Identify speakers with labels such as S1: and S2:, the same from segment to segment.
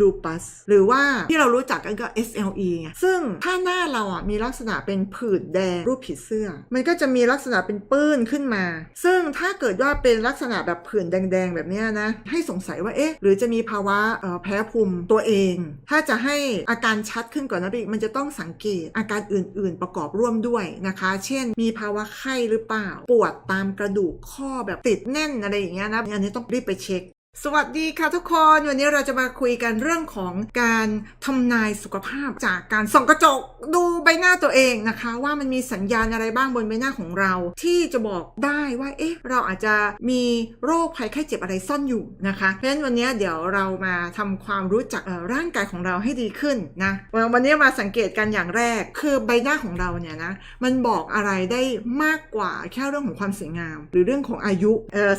S1: lupus หรือว่าที่เรารู้จักกันก็ SLE ไงซึ่งถ้าหน้าเราอะมีลักษณะเป็นผื่นแดงรูปผีเสื้อ มันก็จะมีลักษณะเป็นปื้นขึ้นมา ซึ่งถ้าเกิดว่าเป็นลักษณะแบบผื่นแดงๆ แบบนี้นะ ให้สงสัยว่าเอ๊ะ หรือจะมีภาวะเอ่อแพ้ภูมิตัวเอง ถ้าจะให้อาการชัดขึ้นก่อนนะพี่มันจะต้องสังเกตอาการอื่นๆ ประกอบร่วมด้วยนะคะ เช่น มีภาวะไข้หรือเปล่า ปวดตามกระดูกข้อแบบติดแน่นอะไรอย่างเงี้ยนะอันนี้ต้องรีบไปเช็ค สวัสดีค่ะทุกคนวันนี้เราจะมาคุยกันเรื่องของการทำนายสุขภาพจากการส่องกระจกดูใบหน้าตัวเองนะคะ ว่ามันมีสัญญาณอะไรบ้างบนใบหน้าของเรา ที่จะบอกได้ว่าเอ๊ะเราอาจจะมีโรคภัยไข้เจ็บอะไรซ่อนอยู่นะคะเพราะฉะนั้นวันนี้เดี๋ยวเรามาทำความรู้จักร่างกายของเราให้ดีขึ้นนะวันนี้มาสังเกตกันอย่างแรก คือใบหน้าของเราเนี่ยนะมันบอกอะไรได้มากกว่าแค่เรื่องของความสวยงาม หรือเรื่องของอายุ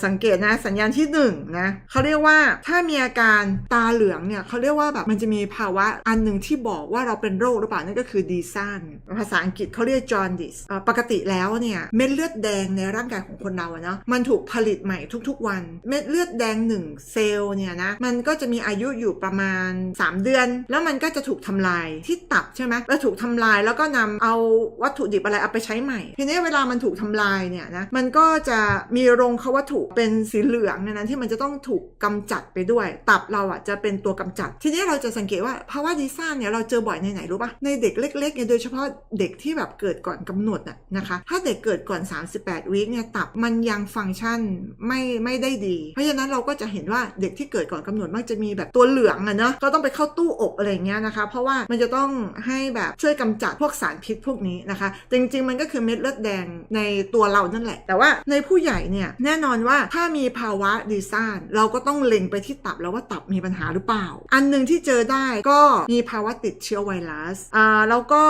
S1: สังเกตนะสัญญาณที่หนึ่งนะเขาเรียกว่าถ้ามีอาการตาเหลืองเนี่ยเขาเรียกว่าแบบมันจะมีภาวะอันหนึ่งที่บอกว่าเราเป็นโรคหรือเปล่านั่นก็คือดีซันภาษาอังกฤษเขาเรียกจอร์ดิสปกติแล้วเนี่ยเม็ดเลือดแดงในร่างกายของคนเราเนาะมันถูกผลิตใหม่ทุกๆ วัน เม็ดเลือดแดงหนึ่งเซลล์เนี่ยนะมันก็จะมีอายุอยู่ประมาณ 3 เดือน แล้วมันก็จะถูกทำลายที่ตับใช่ไหมแล้วถูกทำลายแล้วก็นำเอาวัตถุดิบอะไรเอาไปใช้ใหม่ ทีนี้เวลามันถูกทำลายเนี่ยนะมันก็จะมีโรงเขาวัตถุเป็นสีเหลืองเนี่ยนะที่มันจะต้องถูกกำจัดไปด้วย ตับเราอะจะเป็นตัวกำจัด ทีนี้เราจะสังเกตว่าภาวะดีซ่านเนี่ยเราเจอบ่อยในไหนรู้ปะในเด็กเล็กๆเนี่ยโดยเฉพาะเด็กที่แบบเกิดก่อนกำหนดอะนะคะ ถ้าเด็กเกิดก่อน 38วีคเนี่ยตับมันยังฟังก์ชันไม่ไม่ได้ดี เพราะฉะนั้นเราก็จะเห็นว่าเด็กที่เกิดก่อนกำหนดมักจะมีแบบตัวเหลืองอะเนาะก็ต้องไปเข้าตู้อบอะไรเงี้ยนะคะ เพราะว่ามันจะต้องให้แบบช่วยกำจัดพวกสารพิษพวกนี้นะคะ จริงๆมันก็คือเม็ดเลือดแดงในตัวเรานั่นแหละ แต่ว่าในผู้ใหญ่เนี่ยแน่นอนว่าถ้ามีภาวะดีซ่านเราก็ต้องเล็งไปที่ตับแล้วว่าตับมีปัญหาหรือเปล่า อันหนึ่งที่เจอได้ก็มีภาวะติดเชื้อไวรัสอ่าแล้วก็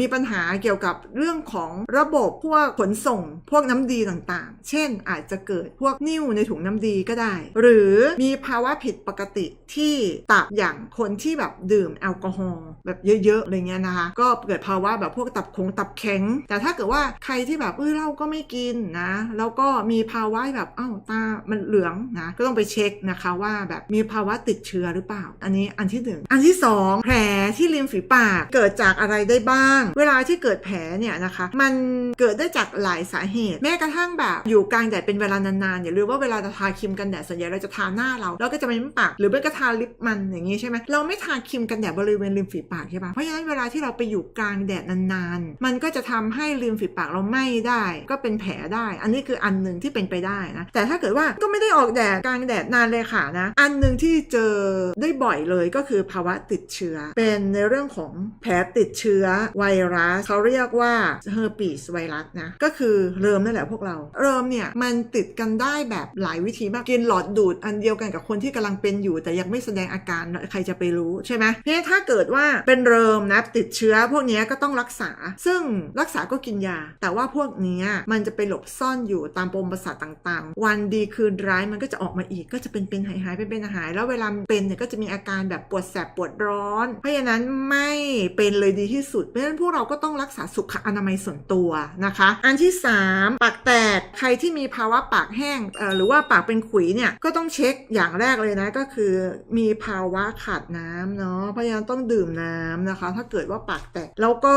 S1: มีปัญหาเกี่ยวกับเรื่องของระบบพวกขนส่ง พวกน้ำดีต่างๆ เช่นอาจจะเกิดพวกนิ่วในถุงน้ำดีก็ได้ หรือมีภาวะผิดปกติที่ตับอย่างคนที่แบบดื่มแอลกอฮอล์แบบเยอะๆอะไรเงี้ยนะคะ ก็เกิดภาวะแบบพวกตับคงตับแข็ง แต่ถ้าเกิดว่าใครที่แบบเออเราก็ไม่กินนะ แล้วก็มีภาวะแบบอ้าวตามันเหลืองนะก็ต้องไปเช็คนะคะว่าแบบมีภาวะติดเชื้อหรือเปล่า อันนี้อันที่หนึ่งอันที่สองแผลที่ริมฝีปากเกิดจากอะไรได้บ้าง เวลาที่เกิดแผลเนี่ยนะคะ มันเกิดได้จากหลายสาเหตุ แม้กระทั่งแบบอยู่กลางแดดเป็นเวลานานๆอย่าลืมว่าเวลาเราทาครีมกันแดดส่วนใหญ่เราจะทาหน้าเราแล้วก็จะไม่ปากหรือไม่ก็ทาลิปมันอย่างนี้ใช่ไหมเราไม่ทาครีมกันแดดบริเวณริมฝีปากใช่ปะเพราะฉะนั้นเวลาที่เราไปอยู่กลางแดดนานๆ มันก็จะทำให้ริมฝีปากเราไหม้ได้ ก็เป็นแผลได้ อันนี้คืออันหนึ่งที่เป็นไปได้นะแต่ถ้าเกิดว่าก็ไม่ได้ออกแดดกลางแดดนาเลยค่ะนะ อันหนึ่งที่เจอได้บ่อยเลยก็คือภาวะติดเชื้อ เป็นในเรื่องของแผลติดเชื้อไวรัสเขาเรียกว่าเฮอร์ปีสไวรัสนะ ก็คือเริมนั่นแหละพวกเรา เริมเนี่ยมันติดกันได้แบบหลายวิธีมากกินหลอดดูดอันเดียวกันกับคนที่กำลังเป็นอยู่ แต่ยังไม่แสดงอาการใครจะไปรู้ใช่ไหมเพราะถ้าเกิดว่าเป็นเริมนะติดเชื้อพวกนี้ก็ต้องรักษา ซึ่งรักษาก็กินยา แต่ว่าพวกนี้มันจะไปหลบซ่อนอยู่ตามปมประสาทต่างๆ วันดีคืนร้ายมันก็จะออกมาอีกก็จะจะเป็นเป็นหายหายเป็นเป็นหาย แล้วเวลาเป็นเนี่ยก็จะมีอาการแบบปวดแสบปวดร้อน เพราะฉะนั้นไม่เป็นเลยดีที่สุด เพราะฉะนั้นพวกเราก็ต้องรักษาสุขอนามัยส่วนตัวนะคะ อันที่ 3 ปากแตกใครที่มีภาวะปากแห้งหรือว่าปากเป็นขุยเนี่ยก็ต้องเช็คอย่างแรกเลยนะก็คือมีภาวะขาดน้ำเนาะเพราะฉะนั้นต้องดื่มน้ำนะคะ ถ้าเกิดว่าปากแตกแล้วก็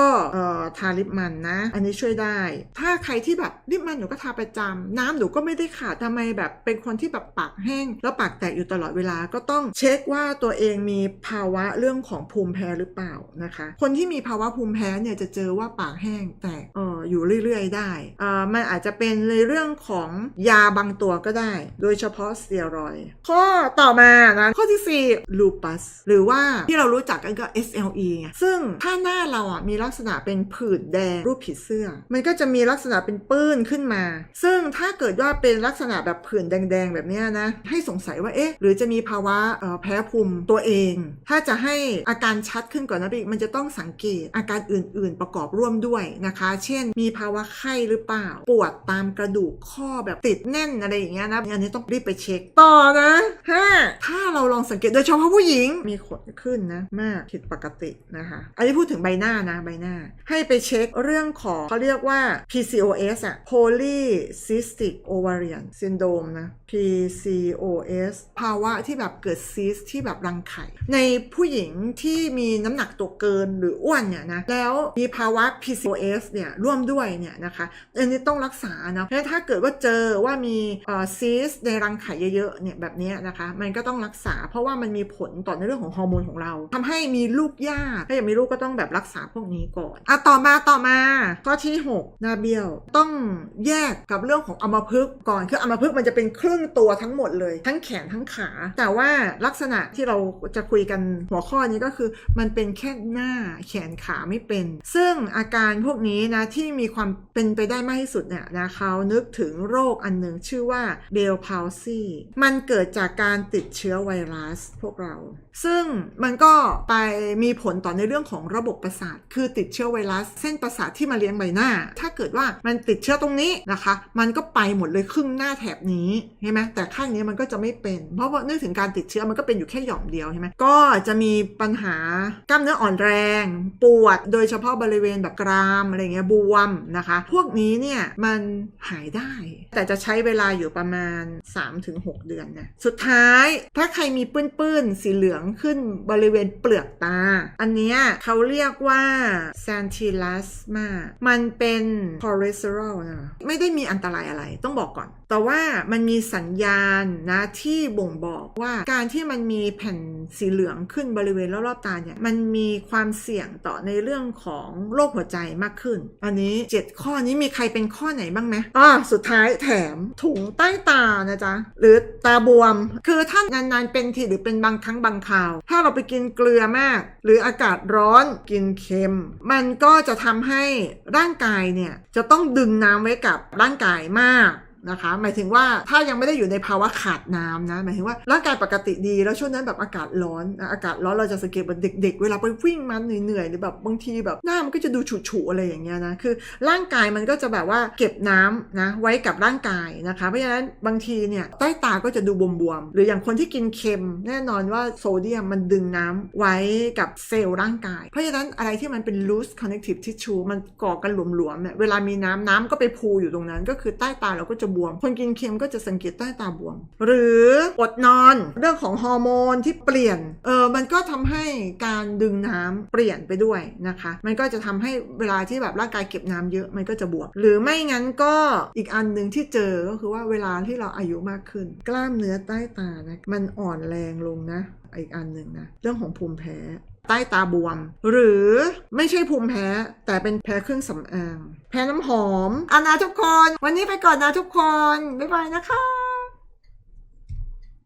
S1: ทาลิปมันนะ อันนี้ช่วยได้ ถ้าใครที่แบบลิปมันหนูก็ทาประจำน้ำหนูก็ไม่ได้ขาดทำไมแบบเป็นคนที่แบบปากแห้งแล้วปากแตกอยู่ตลอดเวลาก็ต้องเช็คว่าตัวเองมีภาวะเรื่องของภูมิแพ้หรือเปล่านะคะ คนที่มีภาวะภูมิแพ้เนี่ยจะเจอว่าปากแห้งแตกอออยู่เรื่อยๆ ได้อ่ามันอาจจะเป็นในเรื่องของยาบางตัวก็ได้ โดยเฉพาะสเตียรอยข้อต่อมานะข้อที่4 lupus หรือว่าที่เรารู้จักกันก็ SLE ไงซึ่งถ้าหน้าเราอะมีลักษณะเป็นผื่นแดงรูปผีเสื้อ มันก็จะมีลักษณะเป็นปื้นขึ้นมา ซึ่งถ้าเกิดว่าเป็นลักษณะแบบผื่นแดงๆ แบบนี้นะให้สสงสัยว่าเอ๊ะหรือจะมีภาวะแพ้ภูมิตัวเอง ถ้าจะให้อาการชัดขึ้นก่อนนะพี่มันจะต้องสังเกตอาการอื่น ๆ ประกอบร่วมด้วยนะคะ เช่น มีภาวะไข้หรือเปล่า ปวดตามกระดูกข้อแบบติดแน่นอะไรอย่างเงี้ยนะอันนี้ต้องรีบไปเช็คต่อนะห้าถ้าเราลองสังเกตโดยเฉพาะผู้หญิงมีขนขึ้นนะมากผิดปกตินะคะ อันนี้พูดถึงใบหน้านะใบหน้า ให้ไปเช็คเรื่องของเขาเรียกว่า PCOS อะ Polycystic Ovarian Syndrome นะ PCOS PCOS ภาวะที่แบบเกิดซีสที่แบบรังไข่ ในผู้หญิงที่มีน้ำหนักตัวเกินหรืออ้วนเนี่ยนะแล้วมีภาวะ PCOS เนี่ยร่วมด้วยเนี่ยนะคะอันนี้ต้องรักษานะแล้วถ้าเกิดว่าเจอว่ามีซีสในรังไข่เยอะๆเนี่ยแบบนี้นะคะมันก็ต้องรักษา เพราะว่ามันมีผลต่อในเรื่องของฮอร์โมนของเราทำให้มีลูกยากถ้าอยากมีลูกก็ต้องแบบรักษาพวกนี้ก่อนอะต่อมาต่อมาข้อที่ 6 นาเบียวต้องแยกกับเรื่องของอัมพฤกษ์ก่อนคืออัมพฤกษ์มันจะเป็นครึ่งตัวทั้งหมดเลยทั้งแขนทั้งขา แต่ว่าลักษณะที่เราจะคุยกันหัวข้อนี้ก็คือ มันเป็นแค่หน้าแขนขาไม่เป็น ซึ่งอาการพวกนี้นะที่มีความเป็นไปได้มากที่สุดเนี่ยนะเขานึกถึงโรคอันหนึ่งชื่อว่าเบลพาวซีมันเกิดจากการติดเชื้อไวรัสพวกเรา ซึ่งมันก็ไปมีผลต่อในเรื่องของระบบประสาท คือติดเชื้อไวรัส เส้นประสาทที่มาเลี้ยงใบหน้า ถ้าเกิดว่ามันติดเชื้อตรงนี้นะคะ มันก็ไปหมดเลยครึ่งหน้าแถบนี้ใช่ไหมแต่ข้างนี้มันก็จะไม่เป็น เพราะว่านึกถึงการติดเชื้อมันก็เป็นอยู่แค่หย่อมเดียวใช่ไหมก็จะมีปัญหากล้ามเนื้ออ่อนแรง ปวด โดยเฉพาะบริเวณแบบกรามอะไรเงี้ยบวมนะคะ พวกนี้เนี่ยมันหายได้ แต่จะใช้เวลาอยู่ประมาณ 3-6 เดือนนะสุดท้ายถ้าใครมีปื้นๆสีเหลืองขึ้นบริเวณเปลือกตา อันเนี้ยเขาเรียกว่าซานติล a สมามันเป็นคอเลสเตอรอลนะไม่ได้มีอันตรายอะไรต้องบอกก่อน แต่ว่ามันมีสัญญาณนะที่บ่งบอกว่าการที่มันมีแผ่นสีเหลืองขึ้นบริเวณรอบๆตาเนี่ยมันมีความเสี่ยงต่อในเรื่องของโรคหัวใจมากขึ้น อันนี้ 7 ข้อนี้มีใครเป็นข้อไหนบ้างไหมอ่าสุดท้ายแถมถุงใต้ตานะจ๊ะหรือตาบวม คือถ้านานๆเป็นทีหรือเป็นบางครั้งบางคราว ถ้าเราไปกินเกลือมาก หรืออากาศร้อนกินเค็ม มันก็จะทำให้ร่างกายเนี่ยจะต้องดึงน้ำไว้กับร่างกายมาก นะคะ หมายถึงว่าถ้ายังไม่ได้อยู่ในภาวะขาดน้ำนะ หมายถึงว่าร่างกายปกติดีแล้วช่วงนั้นแบบอากาศร้อนนะอากาศร้อนเราจะสังเกตแบบเด็ก ๆ เวลาไปวิ่งมาเหนื่อยๆหรือแบบบางทีแบบหน้ามันก็จะดูฉุๆอะไรอย่างเงี้ยนะคือ ร่างกายมันก็จะแบบว่าเก็บน้ำนะไว้กับร่างกายนะคะ เพราะฉะนั้นบางทีเนี่ยใต้ตาก็จะดูบวมๆหรืออย่างคนที่กินเค็ม แน่นอนว่าโซเดียมมันดึงน้ำไว้กับเซลล์ร่างกาย เพราะฉะนั้นอะไรที่มันเป็น loose connective tissue มันก่อกันหลวมๆเนี่ยเวลามีน้ำน้ำก็ไปพูอยู่ตรงนั้น ก็คือใต้ตาเราก็จะบวม คนกินเค็มก็จะสังเกตใต้ตาบวม หรืออดนอนเรื่องของฮอร์โมนที่เปลี่ยนเออมันก็ทำให้การดึงน้ำเปลี่ยนไปด้วยนะคะ มันก็จะทำให้เวลาที่แบบร่างกายเก็บน้ำเยอะมันก็จะบวม หรือไม่งั้นก็อีกอันหนึ่งที่เจอก็คือว่าเวลาที่เราอายุมากขึ้น กล้ามเนื้อใต้ตานะมันอ่อนแรงลงนะอีกอันหนึ่งนะเรื่องของภูมิแพ้ใต้ตาบวม หรือไม่ใช่ภูมิแพ้ แต่เป็นแพ้เครื่องสำอาง แพ้น้ำหอมอานาทุกคน วันนี้ไปก่อนนะทุกคน บ๊ายบายนะคะ